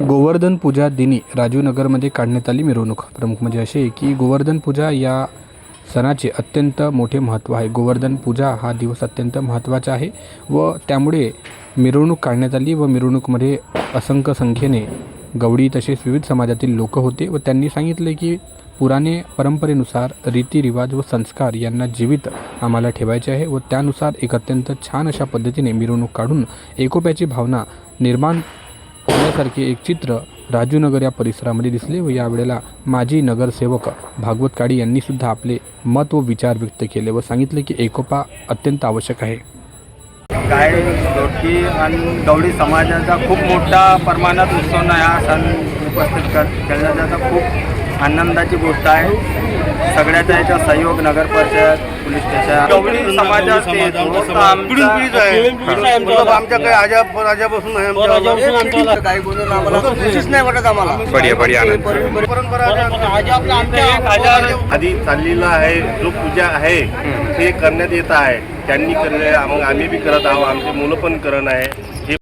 गोवर्धन पूजा दिनी राजीवनगरमध्ये काढण्यात आली मिरवणूक. प्रमुख म्हणजे असे की गोवर्धन पूजा या सणाचे अत्यंत मोठे महत्त्व आहे. गोवर्धन पूजा हा दिवस अत्यंत महत्त्वाचा आहे व त्यामुळे मिरवणूक काढण्यात आली व मिरवणूकमध्ये असंख्य संख्येने गवडी तसेच विविध समाजातील लोक होते व त्यांनी सांगितले की पुराणे परंपरेनुसार रीतिरिवाज व संस्कार यांना जीवित आम्हाला ठेवायचे आहे व त्यानुसार एक अत्यंत छान अशा पद्धतीने मिरवणूक काढून एकोप्याची भावना निर्माण यासारखे एक चित्र राजूनगर या परिसरामध्ये दिसले व यावेळेला माजी नगरसेवक भागवत काळे यांनीसुद्धा आपले मत व विचार व्यक्त केले व सांगितले की एकोपा अत्यंत आवश्यक आहे. गाय दोडकी आणि गवडी समाजाचा खूप मोठा प्रमाणात उत्सव हा सण उपस्थित कर केला खूप आनंदाची गोष्ट आहे. सगळ्याचा याचा सहयोग नगर परिषद पोलीस स्टेशन. समाजात ते होतं आमचा- मतलब आमच्याकडे आजा आजापासून आहे आमच्या काही बोलून आम्हाला खुशीच नाही वाटत आम्हाला. बढिया बढिया परंपरा आधी चाललेला आहे. जो पूजा आहे ते करण्यात येत आहे. त्यांनी केलेलं आहे मग आम्ही बी करत आहोत. आमची मुलं पण करत आहे. हे